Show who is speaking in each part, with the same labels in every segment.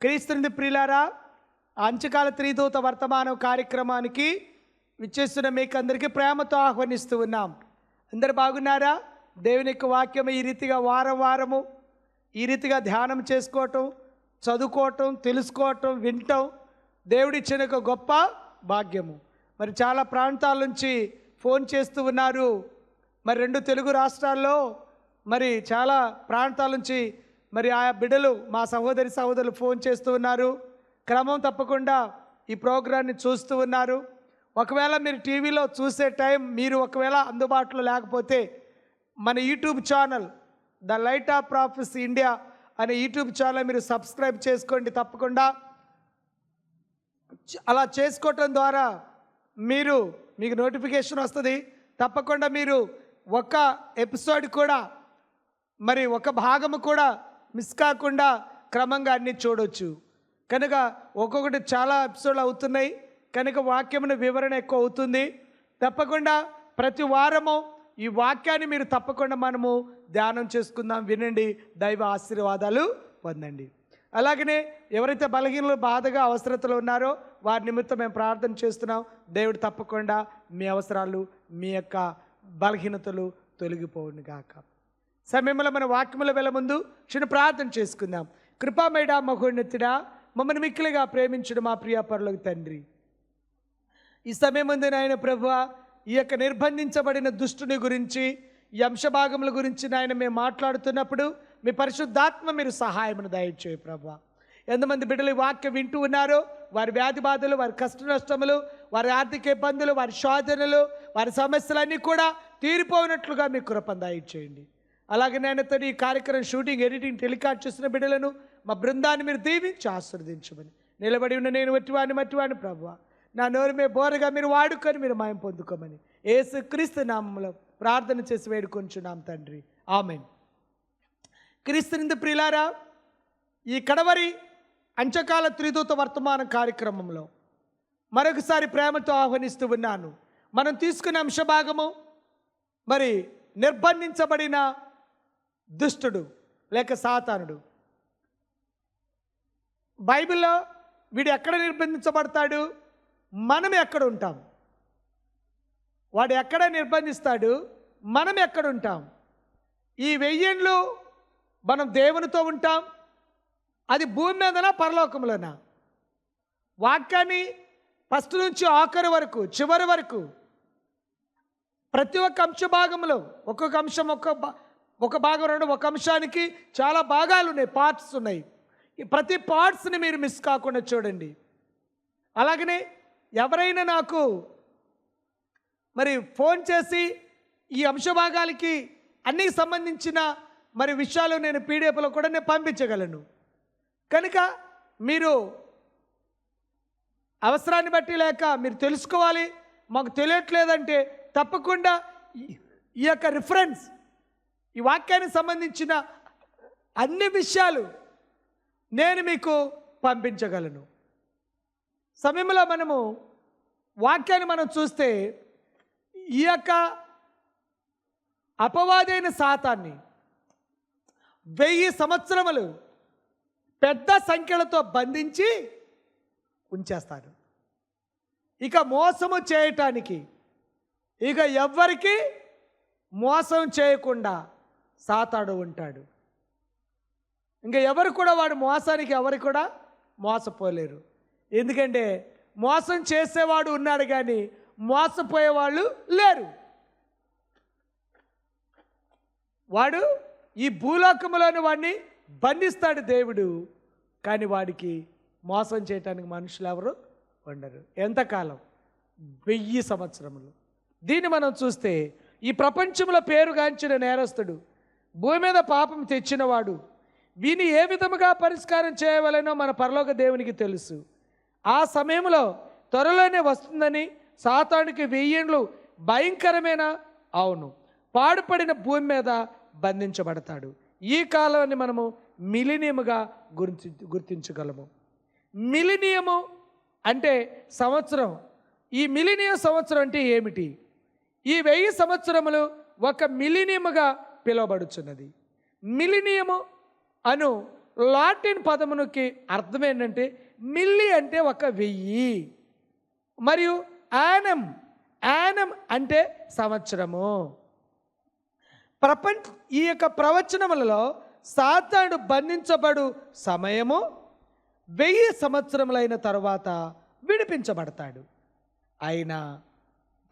Speaker 1: క్రీస్తుని ప్రియులారా అంచకాల త్రిదూత వర్తమానం కార్యక్రమానికి విచ్చేస్తున్న మీకు అందరికీ ప్రేమతో ఆహ్వానిస్తూ ఉన్నాం. అందరు బాగున్నారా? దేవుని యొక్క వాక్యం ఈ రీతిగా వారం వారము ఈ రీతిగా ధ్యానం చేసుకోవటం చదువుకోవటం తెలుసుకోవటం వినటం దేవుడిచ్చిన ఒక గొప్ప భాగ్యము. మరి చాలా ప్రాంతాల నుంచి ఫోన్ చేస్తూ ఉన్నారు. మరి రెండు తెలుగు రాష్ట్రాల్లో మరి చాలా ప్రాంతాల నుంచి మరి ఆయా బిడ్డలు మా సహోదరి సహోదరులు ఫోన్ చేస్తూ ఉన్నారు. క్రమం తప్పకుండా ఈ ప్రోగ్రాన్ని చూస్తూ ఉన్నారు. ఒకవేళ మీరు టీవీలో చూసే టైం మీరు ఒకవేళ అందుబాటులో లేకపోతే మన YouTube channel the light of prophets India అనే యూట్యూబ్ ఛానల్ మీరు సబ్స్క్రైబ్ చేసుకోండి తప్పకుండా. అలా చేసుకోవటం ద్వారా మీరు మీకు నోటిఫికేషన్ వస్తుంది. తప్పకుండా మీరు ఒక ఎపిసోడ్ కూడా మరి ఒక భాగము కూడా మిస్ కాకుండా క్రమంగా అన్ని చూడొచ్చు. కనుక ఒక్కొక్కటి చాలా ఎపిసోడ్లు అవుతున్నాయి. కనుక వాక్యమున వివరణ ఎక్కువ అవుతుంది. తప్పకుండా ప్రతి వారము ఈ వాక్యాన్ని మీరు తప్పకుండా మనము ధ్యానం చేసుకుందాం. వినండి. దైవ ఆశీర్వాదాలు పొందండి. అలాగనే ఎవరైతే బలహీనలు బాధగా అవసరతలు ఉన్నారో వారి నిమిత్తం మేము ప్రార్థన చేస్తున్నాం. దేవుడు తప్పకుండా మీ అవసరాలు మీ యొక్క బలహీనతలు తొలగిపోవును గాక. సమయంలో మన వాక్యముల వెళ్ళ ముందు చిన్న ప్రార్థన చేసుకుందాం. కృపామేడ మహోన్నతుడా మమ్మల్ని మిక్కిలిగా ప్రేమించడం మా ప్రియ పరులకు తండ్రి. ఈ సమయం ముందు నాయన ప్రభు ఈ యొక్క నిర్బంధించబడిన దుష్టుని గురించి ఈ అంశభాగముల గురించి నాయన మేము మాట్లాడుతున్నప్పుడు మీ పరిశుద్ధాత్మ మీరు సహాయమును దయచేయి ప్రభు ఎంతమంది బిడ్డలు ఈ వాక్యం వింటూ ఉన్నారో వారి వ్యాధి బాధలు వారి కష్ట నష్టములు వారి ఆర్థిక ఇబ్బందులు వారి శోధనలు వారి సమస్యలన్నీ కూడా తీరిపోయినట్లుగా మీ కృపను దయచేయండి. అలాగే నేను ఈ కార్యక్రమం షూటింగ్ ఎడిటింగ్ టెలికాస్ట్ చేసిన బిడ్డలను మా బృందాన్ని మీరు దీవించి ఆశీర్వదించమని. నిలబడి ఉన్న నేను మట్టివాడిని మట్టివాడిని ప్రభు నా నోరు మీ బోరగా మీరు వాడుకొని మీరు మాయం పొందుకోమని. ఏసు క్రీస్తు నామంలో ప్రార్థన చేసి వేడుకొంచున్నాం తండ్రి. ఆమె క్రీస్తునింద ప్రిలారా ఈ కడవరి అంచకాల త్రిదూత వర్తమాన కార్యక్రమంలో మరొకసారి ప్రేమతో ఆహ్వానిస్తూ ఉన్నాను. మనం తీసుకున్న అంశభాగము మరి నిర్బంధించబడిన దుష్టుడు లేక సాతానుడు. బైబిల్లో వీడు ఎక్కడ నిర్బంధించబడతాడు? మనం ఎక్కడ ఉంటాం? వాడు ఎక్కడ నిర్బంధిస్తాడు? మనం ఎక్కడ ఉంటాం? ఈ వెయ్యేళ్ళు మనం దేవునితో ఉంటాం. అది భూమి మీదనా పరలోకంలోనా? వాక్యాన్ని ఫస్ట్ నుంచి ఆఖరి వరకు చివరి వరకు ప్రతి ఒక్క అంశ భాగంలో ఒక్కొక్క అంశం ఒక్కొక్క భా- ఒక భాగం రెండు ఒక అంశానికి చాలా భాగాలు ఉన్నాయి పార్ట్స్ ఉన్నాయి. ఈ ప్రతి పార్ట్స్ని మీరు మిస్ కాకుండా చూడండి. అలాగనే ఎవరైనా నాకు మరి ఫోన్ చేసి ఈ అంశ భాగాలకి అన్నికి సంబంధించిన మరి విషయాలు నేను పీడిఎఫ్లో కూడా నేను పంపించగలను. కనుక మీరు అవసరాన్ని బట్టి లేక మీరు తెలుసుకోవాలి మాకు తెలియట్లేదంటే తప్పకుండా ఈ యొక్క రిఫరెన్స్ ఈ వాక్యానికి సంబంధించిన అన్ని విషయాలు నేను మీకు పంపించగలను. సమయంలో మనము వాక్యాన్ని మనం చూస్తే ఈ యొక్క అపవాదైన శాతాన్ని వెయ్యి సంవత్సరములు పెద్ద సంఖ్యలతో బంధించి ఉంచేస్తారు ఇక మోసము చేయటానికి ఇక ఎవ్వరికి మోసం చేయకుండా సాతాడు ఉంటాడు. ఇంకా ఎవరు కూడా వాడు మోసానికి ఎవరు కూడా మోసపోలేరు. ఎందుకంటే మోసం చేసేవాడు ఉన్నాడు కానీ మోసపోయేవాళ్ళు లేరు. వాడు ఈ భూలోకంలోని వాడిని బంధిస్తాడు దేవుడు కానీ వాడికి మోసం చేయటానికి మనుషులు ఎవరు ఉండరు. ఎంతకాలం? వెయ్యి సంవత్సరములు. దీన్ని మనం చూస్తే ఈ ప్రపంచంలో పేరుగాంచిన నేరస్తుడు భూమి మీద పాపం తెచ్చినవాడు. వీని ఏ విధముగా పరిష్కారం చేయవలనో మన పరలోక దేవునికి తెలుసు. ఆ సమయంలో త్వరలోనే వస్తుందని సాతానికి వెయ్యేండ్లు భయంకరమైన? అవును. పాడుపడిన భూమి మీద బంధించబడతాడు. ఈ కాలాన్ని మనము మిలినియముగా గుర్తి గుర్తించగలము. మిలినియము అంటే సంవత్సరం. ఈ మిలినియం సంవత్సరం అంటే ఏమిటి? ఈ వెయ్యి సంవత్సరములు ఒక మిలినియముగా పిలువబడుచున్నది. మిలినియము అను లాటిన్ పదమునికి అర్థం ఏంటంటే మిల్లి అంటే ఒక వెయ్యి. మరియు యానం యానం అంటే సంవత్సరము. ప్రపంచ ఈ యొక్క ప్రవచనములలో సాతాను బంధించబడు సమయము వెయ్యి సంవత్సరములైన తరువాత విడిపించబడతాడు. అయినా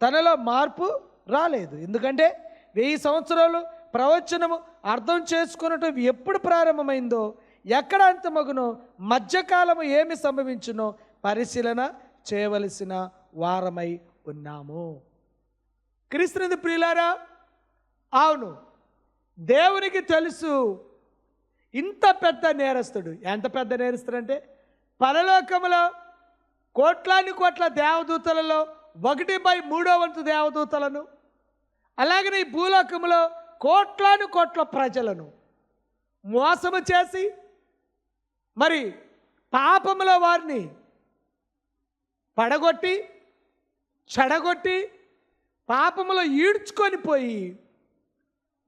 Speaker 1: తనలో మార్పు రాలేదు. ఎందుకంటే వెయ్యి సంవత్సరాలు ప్రవచనము అర్థం చేసుకున్నట్టు ఎప్పుడు ప్రారంభమైందో ఎక్కడ అంతమగునో మధ్యకాలము ఏమి సంభవించునో పరిశీలన చేయవలసిన వారమై ఉన్నాము. క్రీస్తునందు ప్రియులారా అవును దేవునికి తెలుసు ఇంత పెద్ద నేరస్తుడు. ఎంత పెద్ద నేరస్తుడు అంటే పరలోకములో కోట్లాని కోట్ల దేవదూతలలో ఒకటి బై మూడో వంతు దేవదూతలను అలాగనే ఈ భూలోకములో కోట్లాను కోట్ల ప్రజలను మోసము చేసి మరి పాపములో వారిని పడగొట్టి చెడగొట్టి పాపములో ఈడ్చుకొని పోయి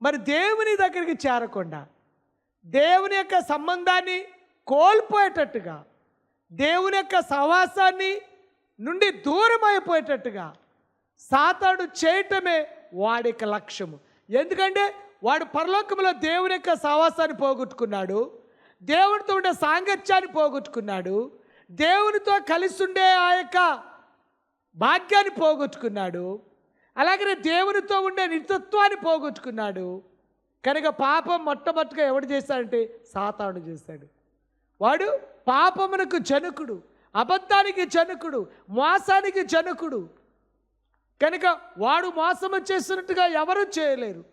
Speaker 1: మరి దేవుని దగ్గరికి చేరకుండా దేవుని యొక్క సంబంధాన్ని కోల్పోయేటట్టుగా దేవుని యొక్క సహవాసాన్ని నుండి దూరం అయిపోయేటట్టుగా సాతాడు చేయటమే వాడి యొక్క లక్ష్యము. ఎందుకంటే వాడు పరలోకంలో దేవుని యొక్క సహవాసాన్ని పోగొట్టుకున్నాడు దేవునితో ఉండే సాంగత్యాన్ని పోగొట్టుకున్నాడు దేవునితో కలిసి ఉండే ఆ యొక్క భాగ్యాన్ని పోగొట్టుకున్నాడు అలాగే దేవునితో ఉండే నిత్యత్వాన్ని పోగొట్టుకున్నాడు. కనుక పాపం మొట్టమొదటిగా ఎవడు చేశాడంటే సాతాను చేశాడు. వాడు పాపమునకు జనకుడు అబద్ధానికి జనకుడు మోసానికి జనకుడు కనుక వాడు మోసము చేస్తున్నట్టుగా ఎవరు చేయలేరు.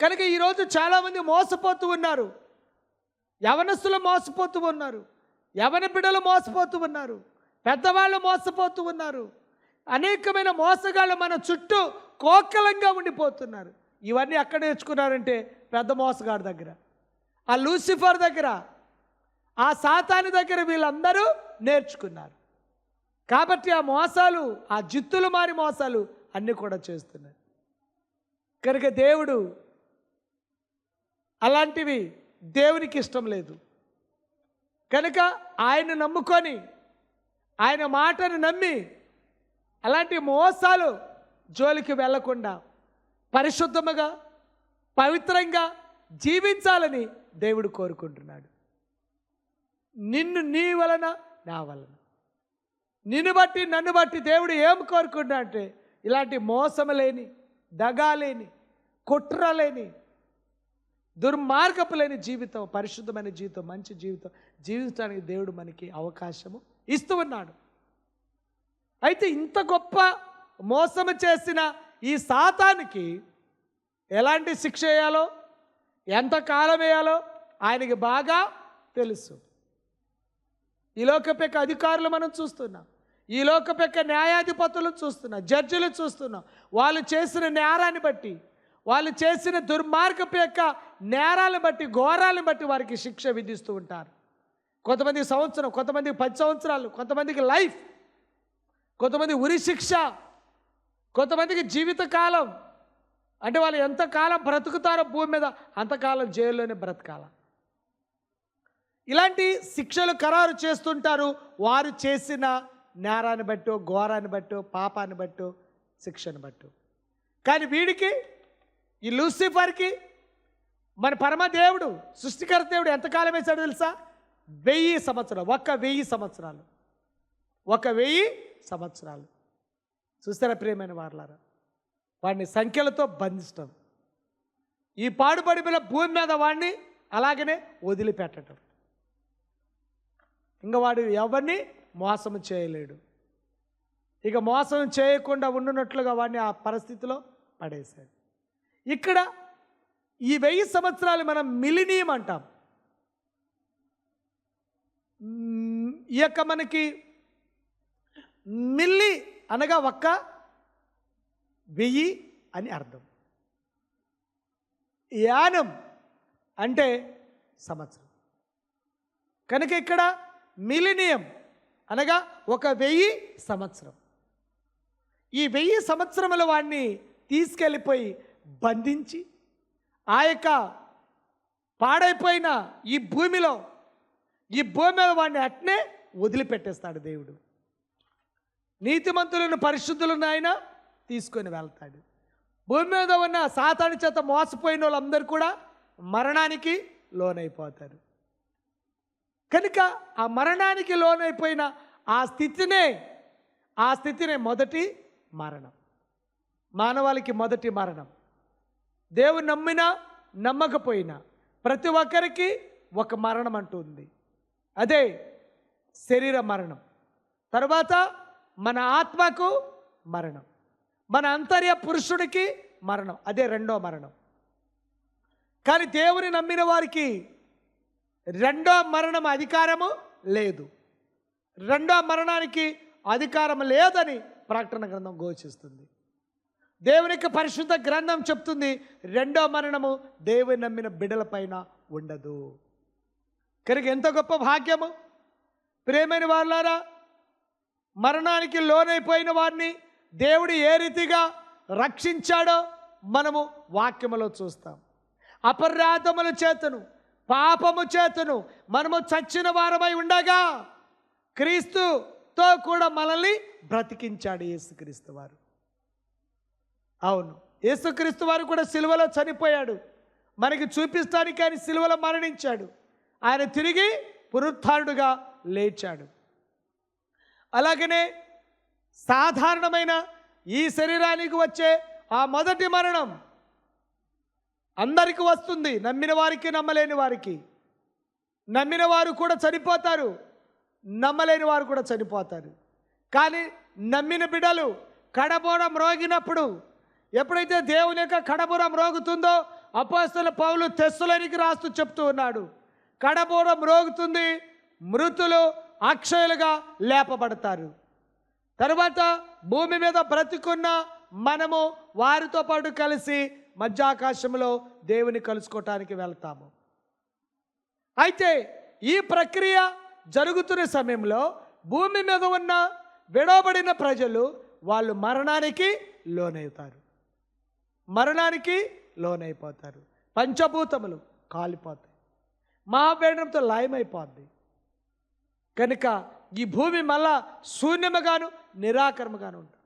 Speaker 1: కనుక ఈరోజు చాలామంది మోసపోతూ ఉన్నారు. యవనస్తులు మోసపోతూ ఉన్నారు. యవన బిడ్డలు మోసపోతూ ఉన్నారు. పెద్దవాళ్ళు మోసపోతూ ఉన్నారు. అనేకమైన మోసగాళ్ళు మన చుట్టూ కోకలంగా ఉండిపోతున్నారు. ఇవన్నీ ఎక్కడ నేర్చుకున్నారంటే పెద్ద మోసగాడి దగ్గర. ఆ లూసిఫర్ దగ్గర. ఆ సాతాని దగ్గర వీళ్ళందరూ నేర్చుకున్నారు. కాబట్టి ఆ మోసాలు ఆ జిత్తులు మారి మోసాలు అన్నీ కూడా చేస్తున్నాయి. కనుక దేవుడు అలాంటివి దేవునికి ఇష్టం లేదు. కనుక ఆయన నమ్ముకొని ఆయన మాటను నమ్మి అలాంటి మోసాలు జోలికి వెళ్ళకుండా పరిశుద్ధముగా పవిత్రంగా జీవించాలని దేవుడు కోరుకుంటున్నాడు. నిన్ను నీ వలన నా వలన. నిన్ను బట్టి నన్ను బట్టి దేవుడు ఏం కోరుకున్నా అంటే ఇలాంటి మోసము లేని దగా లేని కుట్ర లేని దుర్మార్గపు లేని జీవితం పరిశుద్ధమైన జీవితం మంచి జీవితం జీవించడానికి దేవుడు మనకి అవకాశము ఇస్తూ ఉన్నాడు. అయితే ఇంత గొప్ప మోసము చేసిన ఈ సాతానికి ఎలాంటి శిక్ష వేయాలో ఎంత కాలం వేయాలో ఆయనకి బాగా తెలుసు. ఈ లోకపెక్క అధికారులు మనం చూస్తున్నాం. ఈ లోకపెక్క న్యాయాధిపతులు చూస్తున్నాం జడ్జిలు చూస్తున్నాం వాళ్ళు చేసిన నేరాన్ని బట్టి వాళ్ళు చేసిన దుర్మార్గపు యొక్క నేరాలను బట్టి ఘోరాలను బట్టి వారికి శిక్ష విధిస్తూ ఉంటారు. కొంతమందికి సంవత్సరం కొంతమందికి పది సంవత్సరాలు కొంతమందికి లైఫ్ కొంతమంది ఉరి శిక్ష కొంతమందికి జీవితకాలం. అంటే వాళ్ళు ఎంతకాలం బ్రతుకుతారో భూమి మీద అంతకాలం జైల్లోనే బ్రతకాల. ఇలాంటి శిక్షలు ఖరారు చేస్తుంటారు వారు చేసిన నేరాన్ని బట్టు ఘోరాన్ని బట్టు పాపాన్ని బట్టు శిక్షను బట్టు. కానీ వీడికి ఈ లూసిఫర్కి మన పరమదేవుడు సృష్టికర్త దేవుడు ఎంతకాలం వేశాడు తెలుసా? వెయ్యి సంవత్సరాలు ఒక్క వెయ్యి సంవత్సరాలు. ఒక వెయ్యి సంవత్సరాలు. చూస్తారా ప్రియమైన వారలారా? వాడిని సంఖ్యలతో బంధించడం ఈ పాడుపడిపోయిన భూమి మీద వాడిని అలాగనే వదిలిపెట్టడం ఇంకా వాడు ఎవరిని మోసం చేయలేడు. ఇక మోసం చేయకుండా ఉండునట్లుగా వాడిని ఆ పరిస్థితిలో పడేశాడు. ఇక్కడ ఈ వెయ్యి సంవత్సరాలు మనం మిలినియం అంటాం. ఈ యొక్క మనకి మిల్లి అనగా ఒక్క వెయ్యి అని అర్థం. యానం అంటే సంవత్సరం. కనుక ఇక్కడ మిలినియం అనగా ఒక వెయ్యి సంవత్సరం. ఈ వెయ్యి సంవత్సరముల వాడిని తీసుకెళ్ళిపోయి బంధించి ఆ యొక్క పాడైపోయిన ఈ భూమిలో ఈ భూమి మీద వాడిని అట్నే వదిలిపెట్టేస్తాడు దేవుడు. నీతిమంతులను పరిశుద్ధులను ఆయన తీసుకొని వెళ్తాడు. భూమి మీద ఉన్న సాతాని చేత మోసపోయిన వాళ్ళందరూ కూడా మరణానికి లోనైపోతారు. కనుక ఆ మరణానికి లోనైపోయిన ఆ స్థితినే ఆ స్థితినే మొదటి మరణం. మానవాళికి మొదటి మరణం. దేవుడు నమ్మినా నమ్మకపోయినా ప్రతి ఒక్కరికి ఒక మరణం అంటుంది. అదే శరీర మరణం. తర్వాత మన ఆత్మకు మరణం. మన అంతర్య పురుషుడికి మరణం. అదే రెండో మరణం. కానీ దేవుని నమ్మిన వారికి రెండో మరణం అధికారము లేదు. రెండో మరణానికి అధికారం లేదని ప్రకటన గ్రంథం ఘోషిస్తుంది. దేవునికి పరిశుద్ధ గ్రంథం చెప్తుంది రెండో మరణము దేవుని నమ్మిన బిడలపైన ఉండదు. కనుక ఎంత గొప్ప భాగ్యము! ప్రేమైన వాళ్ళారా మరణానికి లోనైపోయిన వారిని దేవుడు ఏ రీతిగా రక్షించాడో మనము వాక్యములో చూస్తాం. అపరాధముల చేతను పాపము చేతను మనము చచ్చిన వారమై ఉండగా క్రీస్తుతో కూడా మనల్ని బ్రతికించాడు యేసుక్రీస్తు వారు. అవును యేసుక్రీస్తు వారు కూడా సిలువలో చనిపోయాడు. మనకి చూపిస్తానికి ఆయన సిలువలో మరణించాడు. ఆయన తిరిగి పునరుత్థానుడుగా లేచాడు. అలాగనే సాధారణమైన ఈ శరీరానికి వచ్చే ఆ మొదటి మరణం అందరికీ వస్తుంది. నమ్మిన వారికి నమ్మలేని వారికి. నమ్మిన వారు కూడా చనిపోతారు. నమ్మలేని వారు కూడా చనిపోతారు. కానీ నమ్మిన బిడ్డలు కడబోడ రోగినప్పుడు ఎప్పుడైతే దేవుని యొక్క కడబుర మ్రోగుతుందో అపోస్తుల పౌలు తెస్సులనికి రాస్తూ చెప్తూ ఉన్నాడు. కడబూరం మ్రోగుతుంది మృతులు అక్షయులుగా లేపబడతారు. తర్వాత భూమి మీద బ్రతికున్న మనము వారితో పాటు కలిసి మధ్యాకాశంలో దేవుని కలుసుకోవటానికి వెళ్తాము. అయితే ఈ ప్రక్రియ జరుగుతున్న సమయంలో భూమి మీద ఉన్న విడవబడిన ప్రజలు వాళ్ళు మరణానికి లోనవుతారు మరణానికి లోనైపోతారు. పంచభూతములు కాలిపోతాయి. మహావేడంతో లయమైపోద్ది. కనుక ఈ భూమి మళ్ళా శూన్యముగాను నిరాకరముగాను ఉంటుంది.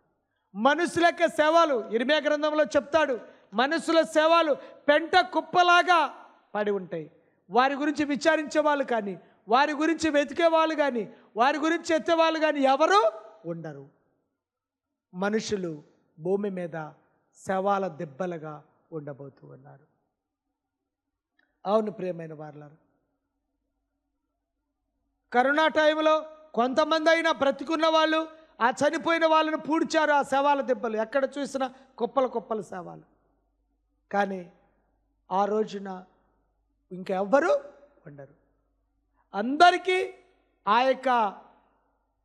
Speaker 1: మనుషుల యొక్క సేవలు ఇరిమే గ్రంథంలో చెప్తాడు మనుషుల సేవలు పెంట కుప్పలాగా పడి ఉంటాయి. వారి గురించి విచారించే వాళ్ళు కానీ వారి గురించి వెతికే వాళ్ళు కానీ వారి గురించి ఎత్తేవాళ్ళు కానీ ఎవరు ఉండరు. మనుషులు భూమి మీద శవాల దెబ్బలుగా ఉండబోతూ ఉన్నారు. అవును ప్రియమైన వారులారు. కరోనా టైంలో కొంతమంది అయినా బ్రతికున్న వాళ్ళు ఆ చనిపోయిన వాళ్ళను పూడ్చారు ఆ శవాల దెబ్బలు. ఎక్కడ చూసినా కుప్పల కుప్పల శవాలు. కానీ ఆ రోజున ఇంకెవ్వరూ ఉండరు. అందరికీ ఆ యొక్క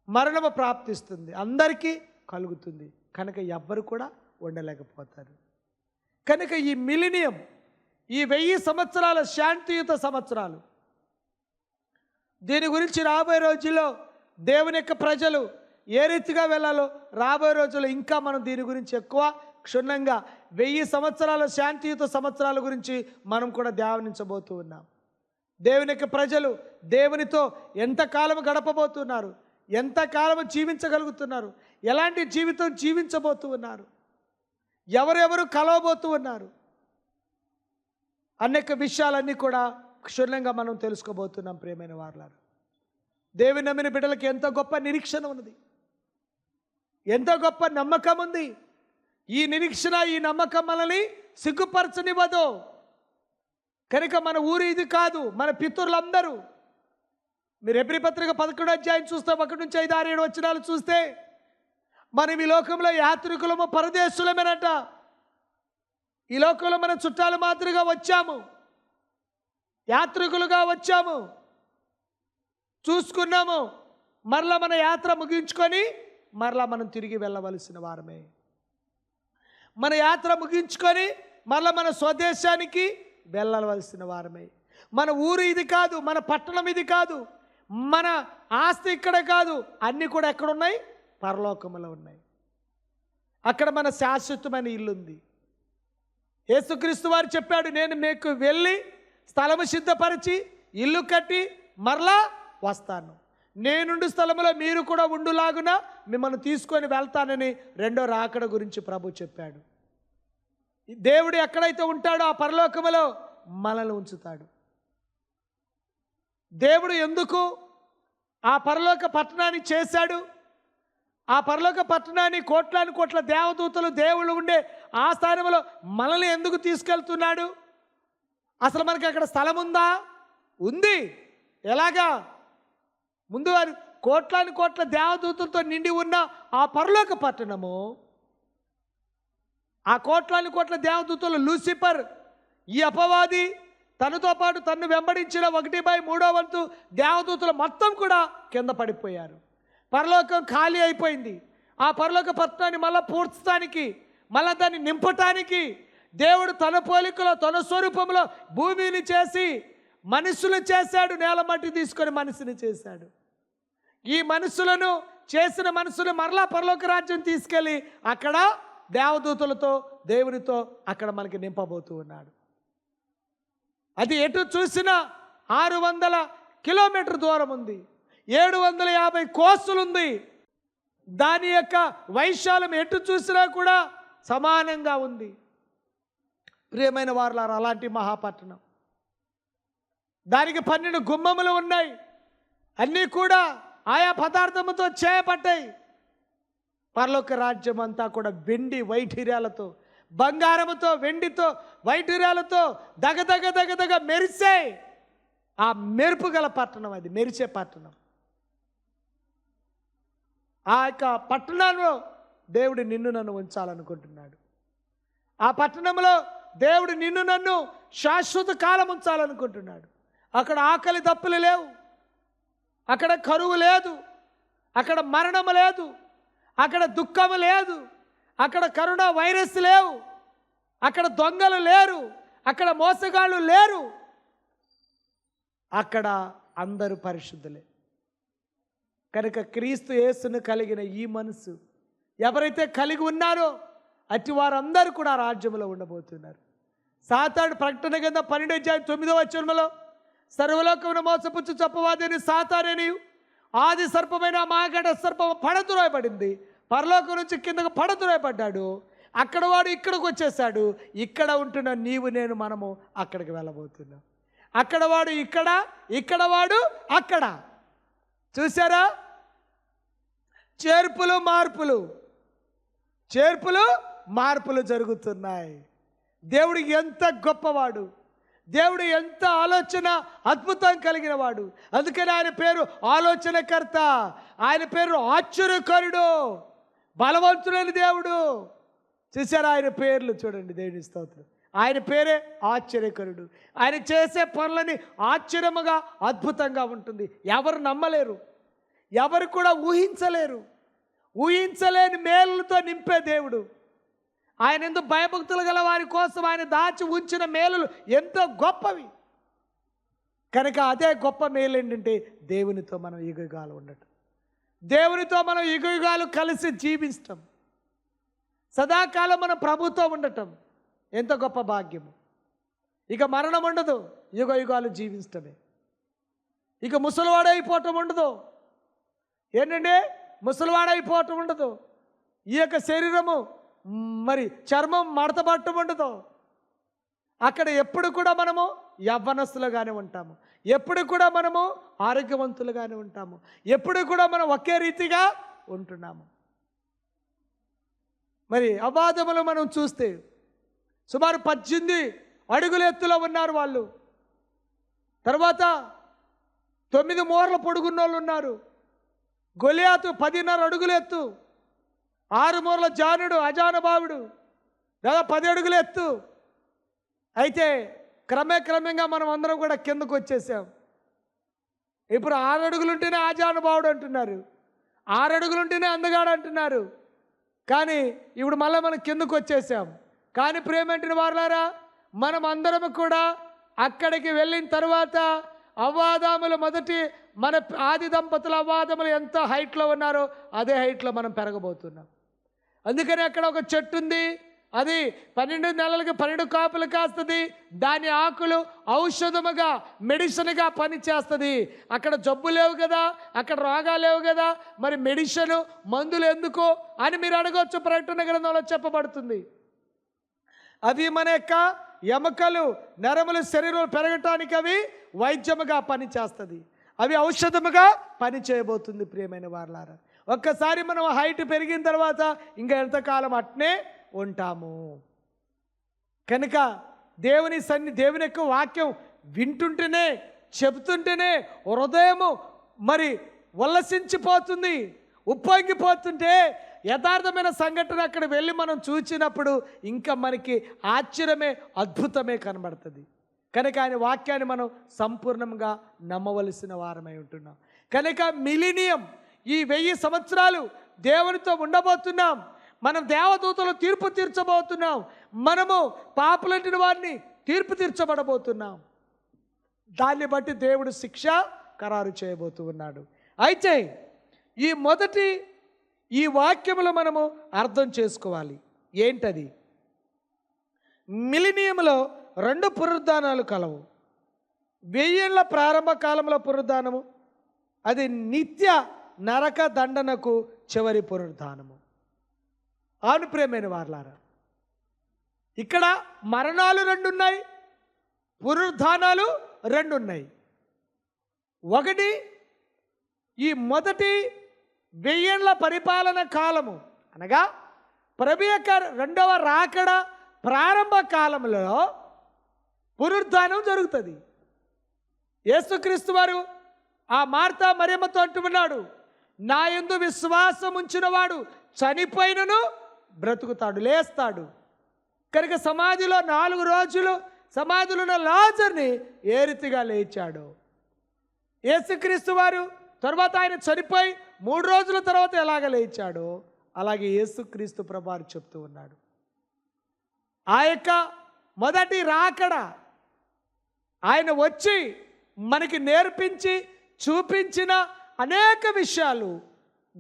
Speaker 1: మరణము ప్రాప్తిస్తుంది. అందరికీ కలుగుతుంది. కనుక ఎవ్వరు కూడా ఉండలేకపోతారు. కనుక ఈ మిలినియం ఈ వెయ్యి సంవత్సరాల శాంతియుత సంవత్సరాలు దీని గురించి రాబోయే రోజుల్లో దేవుని యొక్క ప్రజలు ఏ రీతిగా వెళ్ళాలో రాబోయే రోజుల్లో ఇంకా మనం దీని గురించి ఎక్కువ క్షుణ్ణంగా వెయ్యి సంవత్సరాల శాంతియుత సంవత్సరాల గురించి మనం కూడా ధ్యానించబోతూ ఉన్నాం. దేవుని యొక్క ప్రజలు దేవునితో ఎంతకాలం గడపబోతున్నారు ఎంతకాలం జీవించగలుగుతున్నారు ఎలాంటి జీవితం జీవించబోతూ ఉన్నారు ఎవరెవరు కలవబోతూ ఉన్నారు అనేక విషయాలన్నీ కూడా క్షుణ్ణంగా మనం తెలుసుకోబోతున్నాం ప్రియమైన వారులారు. దేవి నమ్మిన బిడ్డలకి ఎంత గొప్ప నిరీక్షణ ఉన్నది ఎంత గొప్ప నమ్మకం ఉంది ఈ నిరీక్షణ ఈ నమ్మకం మనల్ని సిగ్గుపరచనివ్వదు. కనుక మన ఊరు ఇది కాదు మన పితరులందరూ మీరు ఎబ్రి పత్రిక పదకొండు అధ్యాయం చూస్తే ఒకటి నుంచి ఐదు ఆరు ఏడు వచ్చినాలు చూస్తే మనం ఈ లోకంలో యాత్రికులము పరదేశులమేనట. ఈ లోకంలో మన చుట్టాలు మాదిరిగా వచ్చాము. యాత్రికులుగా వచ్చాము. చూసుకున్నాము. మరలా మన యాత్ర ముగించుకొని మరలా మనం తిరిగి వెళ్ళవలసిన వారమే. మన యాత్ర ముగించుకొని మళ్ళీ మన స్వదేశానికి వెళ్ళవలసిన వారమే. మన ఊరు ఇది కాదు మన పట్టణం ఇది కాదు మన ఆస్తి ఇక్కడ కాదు అన్నీ కూడా ఎక్కడున్నాయి? పరలోకములో ఉన్నాయి. అక్కడ మన శాశ్వతమైన ఇల్లుంది. యేసుక్రీస్తు వారు చెప్పాడు నేను మీకు వెళ్ళి స్థలము సిద్ధపరిచి ఇల్లు కట్టి మరలా వస్తాను. నేనుండు స్థలంలో మీరు కూడా ఉండులాగున మిమ్మల్ని తీసుకొని వెళ్తానని రెండో రాకడ గురించి ప్రభు చెప్పాడు. దేవుడు ఎక్కడైతే ఉంటాడో ఆ పరలోకములో మనల్ని ఉంచుతాడు. దేవుడు ఎందుకు ఆ పరలోక పట్టణాన్ని చేశాడు? ఆ పరలోక పట్టణాన్ని కోట్లాని కోట్ల దేవదూతలు దేవుళ్ళు ఉండే ఆ స్థానంలో మనల్ని ఎందుకు తీసుకెళ్తున్నాడు? అసలు మనకి అక్కడ స్థలం ఉందా ఉంది. ఎలాగా? ముందు వారి కోట్లాని కోట్ల దేవదూతులతో నిండి ఉన్న ఆ పరలోక పట్టణము ఆ కోట్లాని కోట్ల దేవదూతులు లూసిఫర్ ఈ అపవాది తనతో పాటు తన్ను వెంబడించిన ఒకటి బై మూడో వంతు దేవదూతులు మొత్తం కూడా కింద పడిపోయారు. పరలోకం ఖాళీ అయిపోయింది. ఆ పరలోక పట్టణాన్ని మళ్ళా పూడ్చడానికి మళ్ళా దాన్ని నింపటానికి దేవుడు తన పోలికలో తన స్వరూపంలో భూమిని చేసి మనుషులు చేశాడు నేల మట్టి తీసుకొని మనిషిని చేశాడు. ఈ మనుషులను చేసిన మనుషులు మరలా పరలోక రాజ్యం తీసుకెళ్ళి అక్కడ దేవదూతలతో దేవునితో అక్కడ మనకి నింపబోతూ ఉన్నాడు. అది ఎటు చూసినా ఆరు వందల కిలోమీటర్ దూరం ఉంది. ఏడు వందల యాభై కోసులుంది. దాని యొక్క వైశాల్యం ఎటు చూసినా కూడా సమానంగా ఉంది. ప్రియమైన వారులారు అలాంటి మహాపట్టణం. దానికి పన్నెండు గుమ్మములు ఉన్నాయి. అన్నీ కూడా ఆయా పదార్థముతో చేయబడ్డాయి. పరలోక రాజ్యం అంతా కూడా వెండి వైఠీర్యాలతో బంగారముతో వెండితో వైఠీర్యాలతో దగదగ దగదగ మెరిసే. ఆ మెరుపు గల పట్టణం అది మెరిసే పట్టణం. ఆ యొక్క పట్టణంలో దేవుడు నిన్ను నన్ను ఉంచాలనుకుంటున్నాడు. ఆ పట్టణంలో దేవుడు నిన్ను నన్ను శాశ్వత కాలం ఉంచాలనుకుంటున్నాడు. అక్కడ ఆకలి దప్పులు లేవు. అక్కడ కరువు లేదు అక్కడ మరణం లేదు అక్కడ దుఃఖము లేదు అక్కడ కరోనా వైరస్ లేవు అక్కడ దొంగలు లేరు అక్కడ మోసగాళ్ళు లేరు. అక్కడ అందరూ పరిశుద్ధులే. కనుక క్రీస్తు యేసును కలిగిన ఈ మనసు ఎవరైతే కలిగి ఉన్నారో అట్టి వారందరూ కూడా రాజ్యంలో ఉండబోతున్నారు. సాతాడు ప్రకటన కింద పన్నెండు అధ్యాయం తొమ్మిదో వచ్చరంలో సర్వలోకమును మోసపుచ్చు చెప్పవాదని సాతానని. ఆది సర్పమైన మాగడ సర్పం పడతురాయబడింది పరలోకం నుంచి కిందకు పడతురాయబడ్డాడు అక్కడ వాడు ఇక్కడికి వచ్చేసాడు ఇక్కడ ఉంటున్న నీవు నేను మనము అక్కడికి వెళ్ళబోతున్నాం. అక్కడ వాడు ఇక్కడ ఇక్కడ వాడు అక్కడ. చూసారా చేర్పులు మార్పులు. చేర్పులు మార్పులు జరుగుతున్నాయి. దేవుడు ఎంత గొప్పవాడు. దేవుడు ఎంత ఆలోచన అద్భుతం కలిగిన వాడు అందుకని ఆయన పేరు ఆలోచనకర్త. ఆయన పేరు ఆశ్చర్యకరుడు. బలవంతుడైన దేవుడు. చూసారా ఆయన పేర్లు? చూడండి దేవుని స్తోత్రం. ఆయన పేరే ఆశ్చర్యకరుడు. ఆయన చేసే పనులని ఆశ్చర్యముగా అద్భుతంగా ఉంటుంది. ఎవరు నమ్మలేరు. ఎవరు కూడా ఊహించలేరు. ఊహించలేని మేలులతో నింపే దేవుడు. ఆయన ఎందుకు భయభక్తులు గల వారి కోసం ఆయన దాచి ఉంచిన మేలులు ఎంతో గొప్పవి. కనుక అదే గొప్ప మేలు ఏంటంటే దేవునితో మనం యుగయుగాలు ఉండటం. దేవునితో మనం యుగయుగాలు కలిసి జీవించటం. సదాకాలం మన ప్రభుతో ఉండటం. ఎంత గొప్ప భాగ్యము. ఇక మరణం ఉండదు యుగ యుగాలు జీవించటమే. ఇక ముసలివాడైపోవటం ఉండదు. ఏంటంటే ముసలివాడైపోవటం ఉండదు. ఈ యొక్క శరీరము మరి చర్మం మడత పట్టు ఉండదు అక్కడ ఎప్పుడు కూడా మనము యవ్వనస్తులుగానే ఉంటాము. ఎప్పుడు కూడా మనము ఆరోగ్యవంతులుగానే ఉంటాము. ఎప్పుడు కూడా మనం ఒకే రీతిగా ఉంటున్నాము. మరి అబాధములు మనం చూస్తే సుమారు పద్దెనిమిది అడుగుల ఎత్తులో ఉన్నారు వాళ్ళు. తర్వాత తొమ్మిది మూరల పొడుగున్న వాళ్ళు ఉన్నారు. గొలియాతు పదిన్నర అడుగులు ఎత్తు. ఆరుమూరల జానుడు అజానుభావుడు లేదా పది అడుగులు ఎత్తు. అయితే క్రమేక్రమంగా మనం అందరం కూడా కిందకు వచ్చేసాం. ఇప్పుడు ఆరు అడుగులు ఉంటేనే ఆజానుభావుడు అంటున్నారు. ఆరు అడుగులు ఉంటేనే అందగాడు అంటున్నారు. కానీ ఇప్పుడు మళ్ళీ మనం కిందకు వచ్చేసాం. కానీ ప్రేమేంటిన వారులారా మనం అందరం కూడా అక్కడికి వెళ్ళిన తర్వాత అవ్వాదాములు మొదటి మన ఆది దంపతుల అవ్వాదములు ఎంత హైట్లో ఉన్నారో అదే హైట్లో మనం పెరగబోతున్నాం. అందుకని అక్కడ ఒక చెట్టు ఉంది. అది పన్నెండు నెలలకు పన్నెండు కాపులు కాస్తుంది. దాని ఆకులు ఔషధముగా మెడిసిన్గా పనిచేస్తుంది. అక్కడ జబ్బు లేవు కదా అక్కడ రోగాలు లేవు కదా మరి మెడిసిన్ మందులు ఎందుకు అని మీరు అడగవచ్చు ప్రకటన గ్రంథంలో చెప్పబడుతుంది. అవి మన యొక్క ఎముకలు నరములు శరీరం పెరగటానికి అవి వైద్యముగా పనిచేస్తుంది. అవి ఔషధముగా పని చేయబోతుంది ప్రియమైన వారలారా. ఒక్కసారి మనం హైట్ పెరిగిన తర్వాత ఇంకా ఎంతకాలం అట్నే ఉంటాము. కనుక దేవుని సన్ని దేవుని యొక్క వాక్యం వింటుంటేనే చెబుతుంటేనే హృదయము మరి ఉల్లసించిపోతుంది ఉప్పొంగిపోతుంటే యథార్థమైన సంఘటన అక్కడ వెళ్ళి మనం చూచినప్పుడు ఇంకా మనకి ఆశ్చర్యమే అద్భుతమే కనబడుతుంది. కనుక ఆయన వాక్యాన్ని మనం సంపూర్ణంగా నమ్మవలసిన వారమై ఉంటున్నాం. కనుక మిలినియం ఈ వెయ్యి సంవత్సరాలు దేవునితో ఉండబోతున్నాం. మనం దేవదూతలు తీర్పు తీర్చబోతున్నాం. మనము పాపలంటిన వారిని తీర్పు తీర్చబడబోతున్నాం. దాన్ని బట్టి దేవుడు శిక్ష ఖరారు చేయబోతూ ఉన్నాడు. అయితే ఈ మొదటి ఈ వాక్యములు మనము అర్థం చేసుకోవాలి. ఏంటది? మిలినియంలో రెండు పునరుద్ధానాలు కలవు. వెయ్యేళ్ళ ప్రారంభ కాలంలో పునరుద్ధానము అది నిత్య నరక దండనకు చివరి పునరుద్ధానము ఆను ప్రేమైన వార్లారా ఇక్కడ మరణాలు రెండు ఉన్నాయి పునరుద్ధానాలు రెండు ఉన్నాయి ఒకటి ఈ మొదటి వెయ్యేళ్ళ పరిపాలన కాలము అనగా ప్రభు యొక్క రెండవ రాకడ ప్రారంభ కాలంలో పునరుద్ధానం జరుగుతుంది. యేసుక్రీస్తు వారు ఆ మార్తా మరేమతో అంటున్నాడు నా యందు విశ్వాసం ఉంచినవాడు చనిపోయినను బ్రతుకుతాడు లేస్తాడు. కనుక సమాధిలో నాలుగు రోజులు సమాధిలో ఉన్న లాజర్ని ఏ రీతిగా లేచాడు? యేసుక్రీస్తు వారు తర్వాత ఆయన చనిపోయి మూడు రోజుల తర్వాత ఎలాగ లేచాడో? అలాగే యేసుక్రీస్తు ప్రభారు చెప్తూ ఉన్నాడు. ఆ యొక్క మొదటి రాకడ ఆయన వచ్చి మనకి నేర్పించి చూపించిన అనేక విషయాలు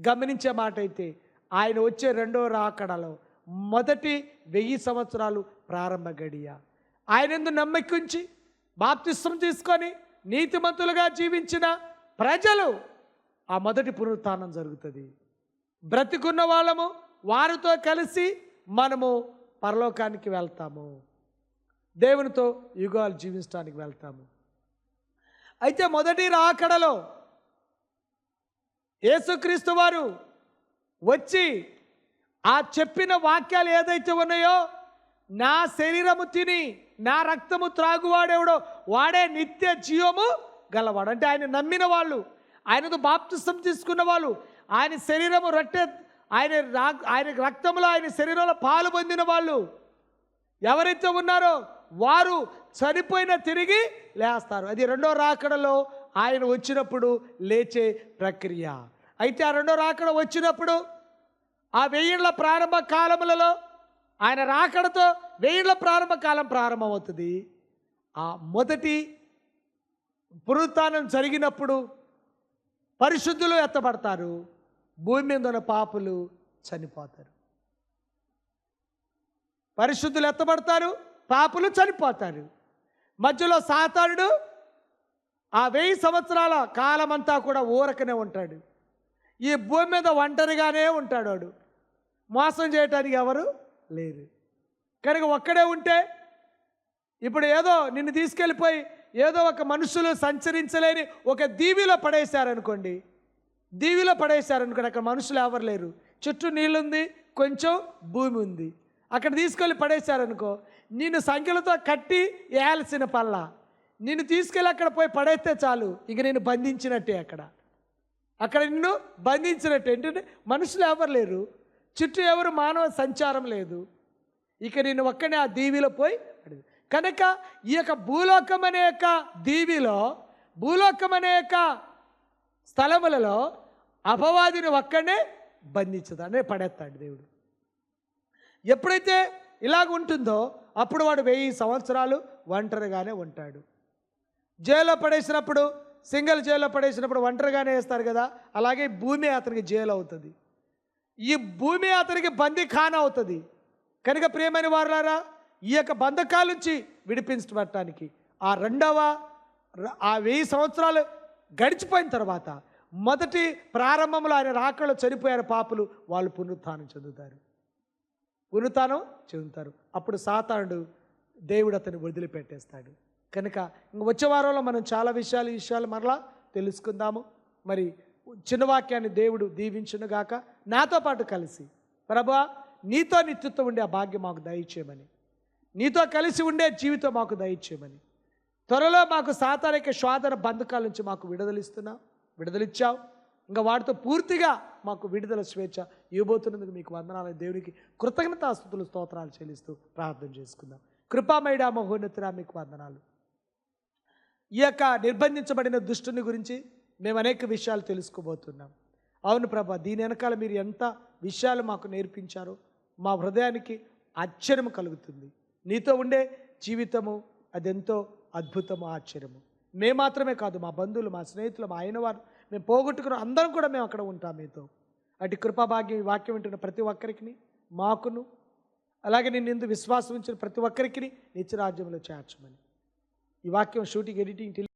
Speaker 1: గమనించే మాట అయితే ఆయన వచ్చే రెండో రాకడలో మొదటి వెయ్యి సంవత్సరాలు ప్రారంభ గడియ. ఆయన ఎందు నమ్మకించి బాప్తిస్వం తీసుకొని నీతిమంతులుగా జీవించిన ప్రజలు ఆ మొదటి పునరుత్నం జరుగుతుంది. బ్రతికున్న వాళ్ళము వారితో కలిసి మనము పరలోకానికి వెళ్తాము. దేవునితో యుగాలు జీవించడానికి వెళ్తాము. అయితే మొదటి రాకడలో యేసుక్రీస్తు వారు వచ్చి ఆ చెప్పిన వాక్యాలు ఏదైతే ఉన్నాయో నా శరీరము తిని నా రక్తము త్రాగువాడెవడో వాడే నిత్య జీవము గలవాడు. అంటే ఆయన నమ్మిన వాళ్ళు ఆయనతో బాప్తిసం తీసుకున్న వాళ్ళు ఆయన శరీరము రొట్టె ఆయన ఆయన రక్తంలో ఆయన శరీరంలో పాలు పొందిన వాళ్ళు ఎవరైతే ఉన్నారో వారు చనిపోయిన తిరిగి లేస్తారు. అది రెండో రాకడలో ఆయన వచ్చినప్పుడు లేచే ప్రక్రియ. అయితే ఆ రెండో రాకడ వచ్చినప్పుడు ఆ వెయ్యిళ్ళ ప్రారంభ కాలములలో ఆయన రాకడతో వెయ్యిళ్ళ ప్రారంభ కాలం ప్రారంభమవుతుంది. ఆ మొదటి పునరుత్నం జరిగినప్పుడు పరిశుద్ధులు ఎత్తబడతారు. భూమి మీద ఉన్న పాపులు చనిపోతారు. పరిశుద్ధులు ఎత్తబడతారు పాపులు చనిపోతారు. మధ్యలో సాతానుడు ఆ వెయ్యి సంవత్సరాల కాలమంతా కూడా ఊరకనే ఉంటాడు. ఈ భూమి మీద ఒంటరిగానే ఉంటాడు వాడు. మోసం చేయటానికి ఎవరు లేరు. కనుక ఒక్కడే ఉంటే ఇప్పుడు ఏదో నిన్ను తీసుకెళ్ళిపోయి ఏదో ఒక మనుషులు సంచరించలేని ఒక దీవిలో పడేశారనుకోండి. దీవిలో పడేశారనుకోండి అక్కడ మనుషులు ఎవరు లేరు. చుట్టూ నీళ్ళుంది కొంచెం భూమి ఉంది. అక్కడ తీసుకెళ్ళి పడేశారనుకో నిన్ను సంఖ్యలతో కట్టి వేయాల్సిన పల్లా. నిన్ను తీసుకెళ్ళి అక్కడ పోయి పడేస్తే చాలు. ఇక నేను బంధించినట్టే అక్కడ. అక్కడ నిన్ను బంధించినట్టు. ఏంటంటే మనుషులు ఎవరు లేరు. చుట్టూ ఎవరు మానవ సంచారం లేదు. ఇక నేను ఒక్కనే ఆ దీవిలో పోయి కనుక ఈ యొక్క భూలోకం అనే యొక్క దీవిలో భూలోకం అనే యొక్క స్థలములలో అపవాదిని ఒక్కడే బంధించదు. అనే పడేస్తాడు దేవుడు. ఎప్పుడైతే ఇలాగ ఉంటుందో అప్పుడు వాడు వెయ్యి సంవత్సరాలు ఒంటరిగానే ఉంటాడు. జైల్లో పడేసినప్పుడు సింగిల్ జైల్లో పడేసినప్పుడు ఒంటరిగానే వేస్తారు కదా అలాగే భూమి అతనికి జైలు అవుతుంది. ఈ భూమి అతనికి బందీ ఖాన్ అవుతుంది. కనుక ప్రియమైన వారులారా ఈ యొక్క బంధకాల నుంచి విడిపించబడటానికి ఆ రెండవ ఆ వెయ్యి సంవత్సరాలు గడిచిపోయిన తర్వాత మొదటి ప్రారంభంలో ఆయన రాకలో చనిపోయారు పాపులు వాళ్ళు పునరుత్థానం చెందుతారు. పునరుత్థానం చెందుతారు. అప్పుడు సాతానుడు దేవుడు అతను వదిలిపెట్టేస్తాడు. కనుక ఇంక వచ్చే వారంలో మనం చాలా విషయాలు విషయాలు మరలా తెలుసుకుందాము. మరి చిన్న వాక్యాన్ని దేవుడు దీవించునుగాక నాతో పాటు కలిసి ప్రభా నీతో నిత్యత్వం ఉండే ఆ భాగ్యం మాకు దయచేయమని. నీతో కలిసి ఉండే జీవితం మాకు దయచేయమని. త్వరలో మాకు సాతారిక శోధన బంధకాల నుంచి మాకు విడుదలిస్తున్నావు విడుదలిచ్చావు. ఇంకా వాటితో పూర్తిగా మాకు విడుదల స్వేచ్ఛ ఇవ్వబోతున్నందుకు మీకు వందనాలు. దేవునికి కృతజ్ఞతాస్తుతులు స్తోత్రాలు చెల్లిస్తూ ప్రార్థన చేసుకుందాం. కృపామయుడా మహోన్నతురా మీకు వందనాలు. ఈ యొక్క నిర్బంధించబడిన దుష్టుని గురించి మేము అనేక విషయాలు తెలుసుకోబోతున్నాం. అవును ప్రభా దీని వెనకాల మీరు ఎంత విషయాలు మాకు నేర్పించారో మా హృదయానికి ఆశ్చర్యం కలుగుతుంది. నీతో ఉండే జీవితము అదెంతో అద్భుతము ఆశ్చర్యము. మేము మాత్రమే కాదు మా బంధువులు మా స్నేహితులు మా అయిన వారు మేము పోగొట్టుకున్న అందరం కూడా మేము అక్కడ ఉంటాం మీతో. అటు కృపాభాగ్యం ఈ వాక్యం వింటున్న ప్రతి ఒక్కరికి మాకును అలాగే నేను ఎందు విశ్వాసం ఉంచిన ప్రతి ఒక్కరికి నిత్యరాజ్యంలో చేర్చమని. ఈ వాక్యం షూటింగ్ ఎడిటింగ్